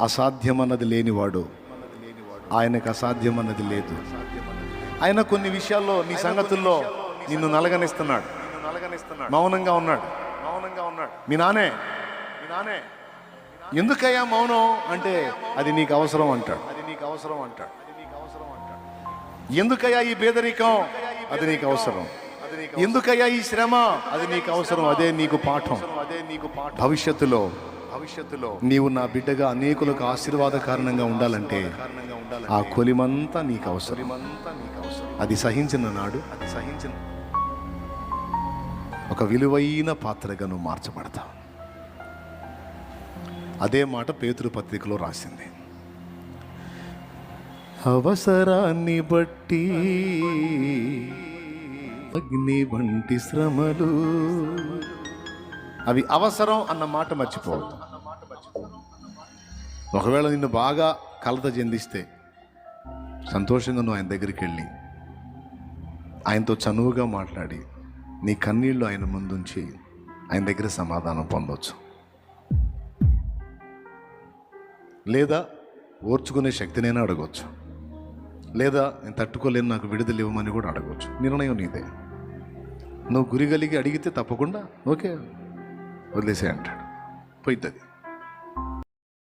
అసాధ్యమన్నది లేనివాడు. ఆయనకు అసాధ్యమన్నది లేదు. ఆయన కొన్ని విషయాల్లో నీ సంగతుల్లో నిన్ను నలగనిస్తున్నాడు. మౌనంగా ఉన్నాడు. మౌనంగా ఉన్నాడు మీ నానే మీ నానే. ఎందుకయ్యా మౌనం అంటే అది నీకు అవసరం అంటాడు. అది నీకు అవసరం అంటాడు ఎందుకయ్యా ఈ పేదరికం అది నీకు అవసరం. ఎందుకయ్యా ఈ శ్రమ? అది నీకు అవసరం. అదే నీకు పాఠం అదే నీకు పాఠం. భవిష్యత్తులో భవిష్యత్తులో నీవు నా బిడ్డగా అనేకులకు ఆశీర్వాద కారణంగా ఉండాలంటే ఆ కొలిమంతా నీకు అవసరం. అది సహించిన నాడు అది సహించిన ఒక విలువైన పాత్రగా నువ్వు మార్చబడతావు. అదే మాట పేతురు పత్రికలో రాసింది. అవసరాన్ని బట్టి అగ్ని వంటి శ్రమలు. అవి అవసరం అన్న మాట మర్చిపోవద్దు. ఒకవేళ నిన్ను బాగా కలత చెందిస్తే సంతోషంగా నువ్వు ఆయన దగ్గరికి వెళ్ళి ఆయనతో చనువుగా మాట్లాడి నీ కన్నీళ్ళు ఆయన ముందుంచి ఆయన దగ్గర సమాధానం పొందవచ్చు లేదా ఓర్చుకునే శక్తినైనా అడగవచ్చు లేదా నేను తట్టుకోలేను నాకు విడుదల ఇవ్వమని కూడా అడగవచ్చు నిర్ణయం నీదే. నువ్వు గురి కలిగి అడిగితే తప్పకుండా ఓకే వదిలేసే అంటాడు. పోయిద్ది